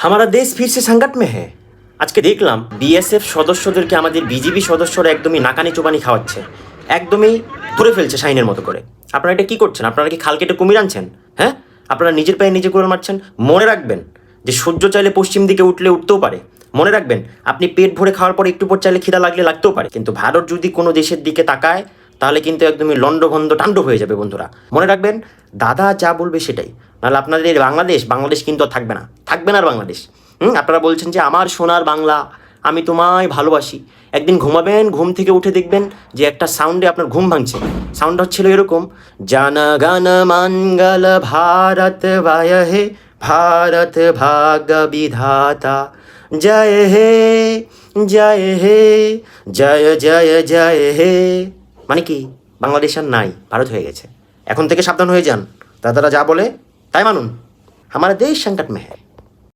हमारा দেশ ফিরছে সংকট মে হ্যাঁ আজকে দেখলাম বিএসএফ সদস্যদেরকে আমাদের বিজিবি সদস্যরা একদমই নাকানি চোবানি খাওয়াচ্ছে একদমই ধরে ফেলছে শাইনের মতো করে আপনারা এটা কি করছেন আপনারা কি খাল কেটে কুমির আনছেন হ্যাঁ আপনারা নিজের পায়ে নিজে করে মারছেন মনে রাখবেন যে সূর্য চাইলে পশ্চিম দিকে উঠলে উঠতেও পারে মনে রাখবেন আপনি পেট ভরে খাওয়ার পর একটু পর চাইলে খিদা লাগলে লাগতেও পারে কিন্তু ভারত যদি কোনো দেশের দিকে তাকায় তাহলে কিন্তু একদমই লণ্ডভণ্ড তাণ্ডব হয়ে যাবে বন্ধুরা মনে রাখবেন দাদা যা বলবে সেটাই নাহলে আপনাদের বাংলাদেশ বাংলাদেশ কিন্তু থাকবে না। থাকবে না আর বাংলাদেশ। হুম, আপনারা বলছেন যে আমার সোনার বাংলা, আমি তোমায় ভালোবাসি। একদিন ঘুমাবেন, ঘুম থেকে উঠে দেখবেন যে একটা সাউন্ডে আপনার ঘুম ভাঙছে। সাউন্ডটা হচ্ছিল এরকম, জন গণ মঙ্গল ভারত বায় হে, ভারত ভাগ বিধাতা, জয় হে জয় হে, জয় জয় জয় হে। মানে কি? বাংলাদেশ আর নাই, ভারত হয়ে গেছে। এখন থেকে সাবধান হয়ে যান। দাদারা যা বলে ताइवान हमारा देश संकट में है।